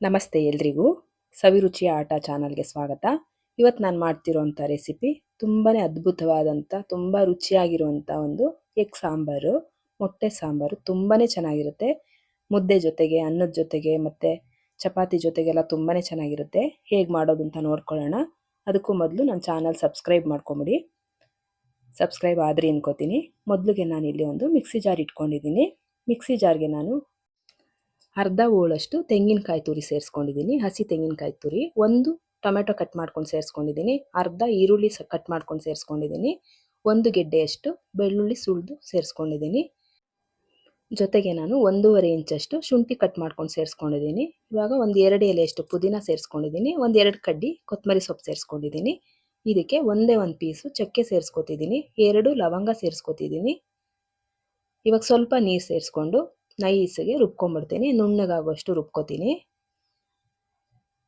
ನಮಸ್ತೆ ಎಲ್ರಿಗೂ. ಸವಿರುಚಿಯ ಆಟ ಚಾನಲ್ಗೆ ಸ್ವಾಗತ. ಇವತ್ತು ನಾನು ಮಾಡ್ತಿರೋಂಥ ರೆಸಿಪಿ ತುಂಬಾ ಅದ್ಭುತವಾದಂಥ, ತುಂಬ ರುಚಿಯಾಗಿರುವಂಥ ಒಂದು ಎಗ್ ಸಾಂಬಾರು, ಮೊಟ್ಟೆ ಸಾಂಬಾರು ತುಂಬಾ ಚೆನ್ನಾಗಿರುತ್ತೆ. ಮುದ್ದೆ ಜೊತೆಗೆ, ಅನ್ನದ ಜೊತೆಗೆ ಮತ್ತು ಚಪಾತಿ ಜೊತೆಗೆಲ್ಲ ತುಂಬಾ ಚೆನ್ನಾಗಿರುತ್ತೆ. ಹೇಗೆ ಮಾಡೋದು ಅಂತ ನೋಡ್ಕೊಳ್ಳೋಣ. ಅದಕ್ಕೂ ಮೊದಲು ನನ್ನ ಚಾನಲ್ ಸಬ್ಸ್ಕ್ರೈಬ್ ಮಾಡ್ಕೊಂಬಿಡಿ. ಸಬ್ಸ್ಕ್ರೈಬ್ ಆದರೆ ಅನ್ಕೋತೀನಿ. ಮೊದಲಿಗೆ ಇಲ್ಲಿ ಒಂದು ಮಿಕ್ಸಿ ಜಾರ್ ಇಟ್ಕೊಂಡಿದ್ದೀನಿ. ಮಿಕ್ಸಿ ಜಾರ್ಗೆ ನಾನು ಅರ್ಧ ಹೋಳಷ್ಟು ತೆಂಗಿನಕಾಯಿ ತುರಿ ಸೇರಿಸ್ಕೊಂಡಿದ್ದೀನಿ, ಹಸಿ ತೆಂಗಿನಕಾಯಿ ತುರಿ. ಒಂದು ಟೊಮೆಟೊ ಕಟ್ ಮಾಡ್ಕೊಂಡು ಸೇರಿಸ್ಕೊಂಡಿದ್ದೀನಿ, ಅರ್ಧ ಈರುಳ್ಳಿ ಕಟ್ ಮಾಡ್ಕೊಂಡು ಸೇರಿಸ್ಕೊಂಡಿದ್ದೀನಿ, ಒಂದು ಗೆಡ್ಡೆಯಷ್ಟು ಬೆಳ್ಳುಳ್ಳಿ ಸುಳಿದು ಸೇರಿಸ್ಕೊಂಡಿದ್ದೀನಿ. ಜೊತೆಗೆ ನಾನು ಒಂದೂವರೆ ಇಂಚಷ್ಟು ಶುಂಠಿ ಕಟ್ ಮಾಡ್ಕೊಂಡು ಸೇರಿಸ್ಕೊಂಡಿದ್ದೀನಿ. ಇವಾಗ ಒಂದು ಎರಡು ಎಲೆಯಷ್ಟು ಪುದೀನ ಸೇರಿಸ್ಕೊಂಡಿದ್ದೀನಿ, ಒಂದು ಎರಡು ಕಡ್ಡಿ ಕೊತ್ತಂಬರಿ ಸೊಪ್ಪು ಸೇರಿಸ್ಕೊಂಡಿದ್ದೀನಿ. ಇದಕ್ಕೆ ಒಂದೇ ಒಂದು ಪೀಸು ಚಕ್ಕೆ ಸೇರಿಸ್ಕೊತಿದ್ದೀನಿ, ಎರಡು ಲವಂಗ ಸೇರಿಸ್ಕೊತಿದ್ದೀನಿ. ಇವಾಗ ಸ್ವಲ್ಪ ನೀರು ಸೇರಿಸ್ಕೊಂಡು ನೈಸಿಗೆ ರುಬ್ಕೊಂಡ್ಬಿಡ್ತೀನಿ ನುಣ್ಣಗಾಗುವಷ್ಟು ರುಬ್ಕೋತೀನಿ.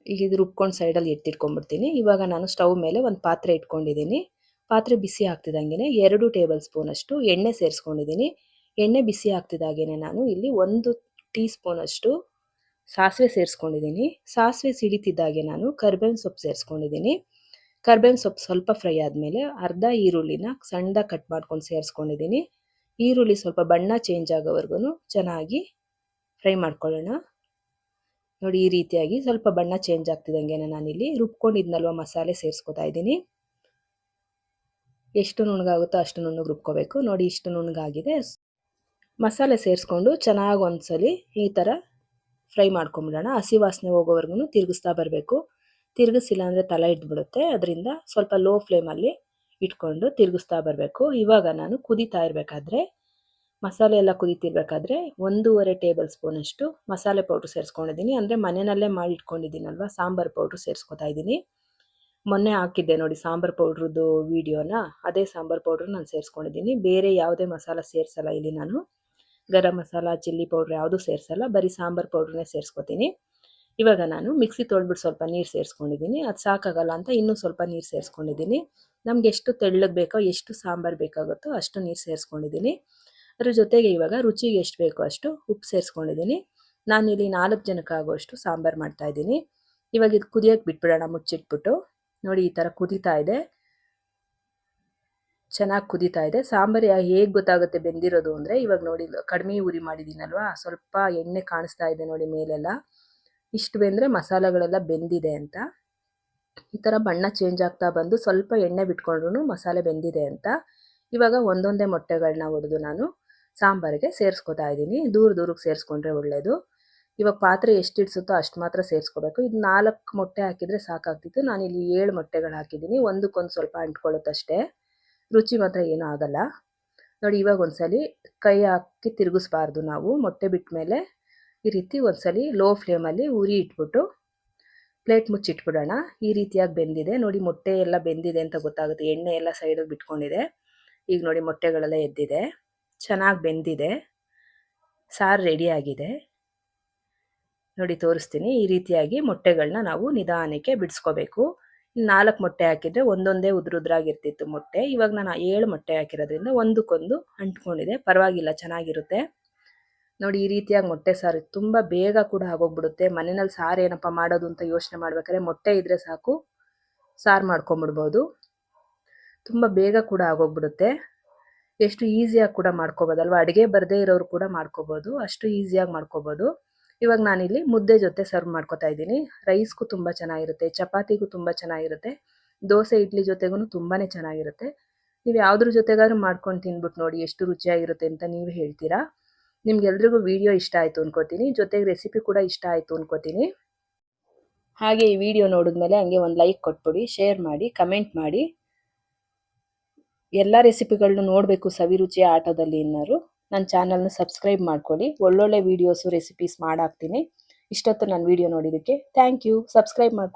ಈಗ ಇದು ರುಬ್ಕೊಂಡು ಸೈಡಲ್ಲಿ ಎತ್ತಿಟ್ಕೊಂಡ್ಬಿಡ್ತೀನಿ ಇವಾಗ ನಾನು ಸ್ಟವ್ ಮೇಲೆ ಒಂದು ಪಾತ್ರೆ ಇಟ್ಕೊಂಡಿದ್ದೀನಿ. ಪಾತ್ರೆ ಬಿಸಿ ಆಗ್ತಿದ್ದಂಗೆ ಎರಡು ಟೇಬಲ್ ಸ್ಪೂನಷ್ಟು ಎಣ್ಣೆ ಸೇರಿಸ್ಕೊಂಡಿದ್ದೀನಿ. ಎಣ್ಣೆ ಬಿಸಿ ಆಗ್ತಿದ್ದಾಗೇ ನಾನು ಇಲ್ಲಿ ಒಂದು ಟೀ ಸ್ಪೂನಷ್ಟು ಸಾಸಿವೆ ಸೇರಿಸ್ಕೊಂಡಿದ್ದೀನಿ. ಸಾಸಿವೆ ಸಿಡಿತಿದ್ದಾಗೆ ನಾನು ಕರ್ಬೇವಿನ ಸೊಪ್ಪು ಸೇರಿಸ್ಕೊಂಡಿದ್ದೀನಿ. ಕರ್ಬೇವಿನ ಸೊಪ್ಪು ಸ್ವಲ್ಪ ಫ್ರೈ ಆದಮೇಲೆ ಅರ್ಧ ಈರುಳ್ಳಿನ ಸಣ್ಣದಾಗಿ ಕಟ್ ಮಾಡ್ಕೊಂಡು ಸೇರಿಸ್ಕೊಂಡಿದ್ದೀನಿ. ಈರುಳ್ಳಿ ಸ್ವಲ್ಪ ಬಣ್ಣ ಚೇಂಜ್ ಆಗೋವರೆಗೂ ಚೆನ್ನಾಗಿ ಫ್ರೈ ಮಾಡ್ಕೊಳ್ಳೋಣ. ನೋಡಿ, ಈ ರೀತಿಯಾಗಿ ಸ್ವಲ್ಪ ಬಣ್ಣ ಚೇಂಜ್ ಆಗ್ತಿದ್ದಂಗೆ ನಾನಿಲ್ಲಿ ರುಬ್ಕೊಂಡಿದ್ನಲ್ವ ಮಸಾಲೆ ಸೇರಿಸ್ಕೊತಾ ಇದ್ದೀನಿ. ಎಷ್ಟು ನುಣ್ಣಗಾಗುತ್ತೋ ಅಷ್ಟು ನುಣ್ಣಗೆ ರುಬ್ಕೋಬೇಕು. ನೋಡಿ, ಇಷ್ಟು ನುಣ್ಣಗಾಗಿದೆ ಮಸಾಲೆ ಸೇರಿಸ್ಕೊಂಡು ಚೆನ್ನಾಗಿ ಒಂದ್ಸಲಿ ಈ ಥರ ಫ್ರೈ ಮಾಡ್ಕೊಂಬಿಡೋಣ. ಹಸಿ ವಾಸನೆ ಹೋಗೋವರೆಗೂ ತಿರುಗಿಸ್ತಾ ಬರಬೇಕು. ತಿರುಗಿಸಿಲ್ಲ ಅಂದರೆ ತಲೆ ಇಟ್ಬಿಡುತ್ತೆ. ಅದರಿಂದ ಸ್ವಲ್ಪ ಲೋ ಫ್ಲೇಮಲ್ಲಿ ಇಟ್ಕೊಂಡು ತಿರುಗಿಸ್ತಾ ಬರಬೇಕು. ಇವಾಗ ನಾನು ಕುದೀತಾ ಇರಬೇಕಾದ್ರೆ, ಮಸಾಲೆ ಎಲ್ಲ ಕುದೀತಿರ್ಬೇಕಾದ್ರೆ ಒಂದೂವರೆ ಟೇಬಲ್ ಸ್ಪೂನಷ್ಟು ಮಸಾಲೆ ಪೌಡ್ರ್ ಸೇರಿಸ್ಕೊಂಡಿದ್ದೀನಿ. ಅಂದರೆ ಮನೆಯಲ್ಲೇ ಮಾಡಿ ಇಟ್ಕೊಂಡಿದ್ದೀನಲ್ವ, ಸಾಂಬಾರು ಪೌಡ್ರ್ ಸೇರಿಸ್ಕೊತಾ ಇದ್ದೀನಿ. ಮೊನ್ನೆ ಹಾಕಿದ್ದೆ ನೋಡಿ ಸಾಂಬಾರು ಪೌಡ್ರದ್ದು ವೀಡಿಯೋನ, ಅದೇ ಸಾಂಬಾರು ಪೌಡ್ರ್ ನಾನು ಸೇರಿಸ್ಕೊಂಡಿದ್ದೀನಿ. ಬೇರೆ ಯಾವುದೇ ಮಸಾಲ ಸೇರಿಸಲ್ಲ ಇಲ್ಲಿ ನಾನು. ಗರಂ ಮಸಾಲ, ಚಿಲ್ಲಿ ಪೌಡ್ರ್ ಯಾವುದೂ ಸೇರಿಸಲ್ಲ, ಬರೀ ಸಾಂಬಾರು ಪೌಡ್ರನ್ನೇ ಸೇರಿಸ್ಕೊತೀನಿ. ಇವಾಗ ನಾನು ಮಿಕ್ಸಿ ತೊಳ್ಬಿಟ್ಟು ಸ್ವಲ್ಪ ನೀರು ಸೇರಿಸ್ಕೊಂಡಿದ್ದೀನಿ. ಅದು ಸಾಕಾಗಲ್ಲ ಅಂತ ಇನ್ನೂ ಸ್ವಲ್ಪ ನೀರು ಸೇರಿಸ್ಕೊಂಡಿದ್ದೀನಿ. ನಮ್ಗೆ ಎಷ್ಟು ತೆಳ್ಳಗೆ ಬೇಕೋ ಎಷ್ಟು ಸಾಂಬಾರು ಬೇಕಾಗುತ್ತೋ ಅಷ್ಟು ನೀರು ಸೇರಿಸ್ಕೊಂಡಿದ್ದೀನಿ. ಅದ್ರ ಜೊತೆಗೆ ಇವಾಗ ರುಚಿಗೆ ಎಷ್ಟು ಬೇಕೋ ಅಷ್ಟು ಉಪ್ಪು ಸೇರಿಸ್ಕೊಂಡಿದ್ದೀನಿ. ಇಲ್ಲಿ ನಾಲ್ಕು ಜನಕ್ಕಾಗುವಷ್ಟು ಸಾಂಬಾರು ಮಾಡ್ತಾಯಿದ್ದೀನಿ ಇವಾಗ ಇದು ಕುದಿಯೋಕ್ಕೆ ಬಿಟ್ಬಿಡೋಣ, ಮುಚ್ಚಿಟ್ಬಿಟ್ಟು. ನೋಡಿ, ಈ ಥರ ಕುದೀತಾ ಇದೆ. ಚೆನ್ನಾಗಿ ಕುದೀತಾ ಇದೆ. ಸಾಂಬಾರು ಹೇಗೆ ಗೊತ್ತಾಗುತ್ತೆ ಬೆಂದಿರೋದು ಅಂದರೆ, ಇವಾಗ ನೋಡಿ, ಕಡಿಮೆ ಉರಿ ಮಾಡಿದ್ದೀನಲ್ವಾ? ಸ್ವಲ್ಪ ಎಣ್ಣೆ ಕಾಣಿಸ್ತಾ ಇದೆ ನೋಡಿ ಮೇಲೆಲ್ಲ. ಇಷ್ಟು ಬೆಂದರೆ ಮಸಾಲೆಗಳೆಲ್ಲ ಬೆಂದಿದೆ ಅಂತ. ಈ ಥರ ಬಣ್ಣ ಚೇಂಜ್ ಆಗ್ತಾ ಬಂದು ಸ್ವಲ್ಪ ಎಣ್ಣೆ ಬಿಟ್ಕೊಂಡ್ರು ಮಸಾಲೆ ಬೆಂದಿದೆ ಅಂತ. ಇವಾಗ ಒಂದೊಂದೇ ಮೊಟ್ಟೆಗಳನ್ನ ಹೊಡೆದು ನಾನು ಸಾಂಬಾರಿಗೆ ಸೇರಿಸ್ಕೊತಾ ಇದ್ದೀನಿ. ದೂರ ದೂರಕ್ಕೆ ಸೇರಿಸ್ಕೊಂಡ್ರೆ ಒಳ್ಳೆಯದು ಇವಾಗ ಪಾತ್ರೆ ಎಷ್ಟು ಇಡ್ಸುತ್ತೋ ಅಷ್ಟು ಮಾತ್ರ ಸೇರಿಸ್ಕೋಬೇಕು. ಇದು ನಾಲ್ಕು ಮೊಟ್ಟೆ ಹಾಕಿದರೆ ಸಾಕಾಗ್ತಿತ್ತು. ಇಲ್ಲಿ ಏಳು ಮೊಟ್ಟೆಗಳು ಹಾಕಿದ್ದೀನಿ. ಒಂದಕ್ಕೊಂದು ಸ್ವಲ್ಪ ಅಂಟ್ಕೊಳ್ಳುತ್ತಷ್ಟೇ ರುಚಿ ಮಾತ್ರ ಏನೂ ಆಗಲ್ಲ. ನೋಡಿ ಇವಾಗ ಒಂದ್ಸಲಿ ಕೈ ಹಾಕಿ ತಿರುಗಿಸ್ಬಾರ್ದು ನಾವು. ಮೊಟ್ಟೆ ಬಿಟ್ಟ ಮೇಲೆ ಈ ರೀತಿ ಒಂದ್ಸಲಿ ಲೋ ಫ್ಲೇಮಲ್ಲಿ ಉರಿ ಇಟ್ಬಿಟ್ಟು ಪ್ಲೇಟ್ ಮುಚ್ಚಿಟ್ಬಿಡೋಣ. ಈ ರೀತಿಯಾಗಿ ಬೆಂದಿದೆ. ನೋಡಿ ಮೊಟ್ಟೆ ಎಲ್ಲ ಬೆಂದಿದೆ ಅಂತ ಗೊತ್ತಾಗುತ್ತೆ. ಎಣ್ಣೆ ಎಲ್ಲ ಸೈಡಿಗೆ ಬಿಟ್ಕೊಂಡಿದೆ. ಈಗ ನೋಡಿ ಮೊಟ್ಟೆಗಳೆಲ್ಲ ಎದ್ದಿದೆ. ಚೆನ್ನಾಗಿ ಬೆಂದಿದೆ. ಸಾರು ರೆಡಿಯಾಗಿದೆ ನೋಡಿ ತೋರಿಸ್ತೀನಿ. ಈ ರೀತಿಯಾಗಿ ಮೊಟ್ಟೆಗಳನ್ನ ನಾವು ನಿಧಾನಕ್ಕೆ ಬಿಡಿಸ್ಕೋಬೇಕು. ನಾಲ್ಕು ಮೊಟ್ಟೆ ಹಾಕಿದರೆ ಒಂದೊಂದೇ ಉದ್ರುದ್ರಾಗಿರ್ತಿತ್ತು ಮೊಟ್ಟೆ. ಇವಾಗ ನಾನು ಏಳು ಮೊಟ್ಟೆ ಹಾಕಿರೋದ್ರಿಂದ ಒಂದಕ್ಕೊಂದು ಅಂಟ್ಕೊಂಡಿದೆ. ಪರವಾಗಿಲ್ಲ, ಚೆನ್ನಾಗಿರುತ್ತೆ. ನೋಡಿ ಈ ರೀತಿಯಾಗಿ ಮೊಟ್ಟೆ ಸಾರು ತುಂಬ ಬೇಗ ಕೂಡ ಆಗೋಗ್ಬಿಡುತ್ತೆ. ಮನೆಯಲ್ಲಿ ಸಾರು ಏನಪ್ಪ ಮಾಡೋದು ಅಂತ ಯೋಚನೆ ಮಾಡ್ಬೇಕಾದ್ರೆ ಮೊಟ್ಟೆ ಇದ್ದರೆ ಸಾಕು, ಸಾರು ಮಾಡ್ಕೊಂಬಿಡ್ಬೋದು. ತುಂಬ ಬೇಗ ಕೂಡ ಆಗೋಗ್ಬಿಡುತ್ತೆ. ಎಷ್ಟು ಈಸಿಯಾಗಿ ಕೂಡ ಮಾಡ್ಕೋಬೋದಲ್ವ? ಅಡುಗೆ ಬರದೇ ಇರೋರು ಕೂಡ ಮಾಡ್ಕೋಬೋದು, ಅಷ್ಟು ಈಸಿಯಾಗಿ ಮಾಡ್ಕೋಬೋದು. ಇವಾಗ ನಾನಿಲ್ಲಿ ಮುದ್ದೆ ಜೊತೆ ಸರ್ವ್ ಮಾಡ್ಕೋತಾ ಇದ್ದೀನಿ. ರೈಸ್ಗೂ ತುಂಬ ಚೆನ್ನಾಗಿರುತ್ತೆ, ಚಪಾತಿಗೂ ತುಂಬ ಚೆನ್ನಾಗಿರುತ್ತೆ, ದೋಸೆ, ಇಡ್ಲಿ ಜೊತೆಗೂ ತುಂಬಾ ಚೆನ್ನಾಗಿರುತ್ತೆ. ನೀವು ಯಾವುದ್ರ ಜೊತೆಗಾದ್ರೂ ಮಾಡ್ಕೊಂಡು ತಿನ್ಬಿಟ್ಟು ನೋಡಿ ಎಷ್ಟು ರುಚಿಯಾಗಿರುತ್ತೆ ಅಂತ ನೀವು ಹೇಳ್ತೀರಾ? ನಿಮ್ಗೆಲ್ರಿಗೂ ವಿಡಿಯೋ ಇಷ್ಟ ಆಯಿತು ಅನ್ಕೋತೀನಿ. ಜೊತೆಗೆ ರೆಸಿಪಿ ಕೂಡ ಇಷ್ಟ ಆಯಿತು ಅನ್ಕೋತೀನಿ. ಹಾಗೆ ಈ ವಿಡಿಯೋ ನೋಡಿದ್ಮೇಲೆ ಹಂಗೆ ಒಂದು ಲೈಕ್ ಕೊಟ್ಬಿಡಿ ಶೇರ್ ಮಾಡಿ ಕಮೆಂಟ್ ಮಾಡಿ. ಎಲ್ಲ ರೆಸಿಪಿಗಳನ್ನೂ ನೋಡಬೇಕು ಸವಿರುಚಿಯ ಆಟೋದಲ್ಲಿ ಇನ್ನರು. ನನ್ನ ಚಾನಲ್ನ ಸಬ್ಸ್ಕ್ರೈಬ್ ಮಾಡ್ಕೊಳ್ಳಿ. ಒಳ್ಳೊಳ್ಳೆ ವೀಡಿಯೋಸು ರೆಸಿಪೀಸ್ ಮಾಡಾಕ್ತೀನಿ. ಇಷ್ಟೊತ್ತು ನನ್ನ ವೀಡಿಯೋ ನೋಡಿದ್ದಕ್ಕೆ ಥ್ಯಾಂಕ್ ಯು ಸಬ್ಸ್ಕ್ರೈಬ್ ಮಾಡ್ಕೊಳ್ಳಿ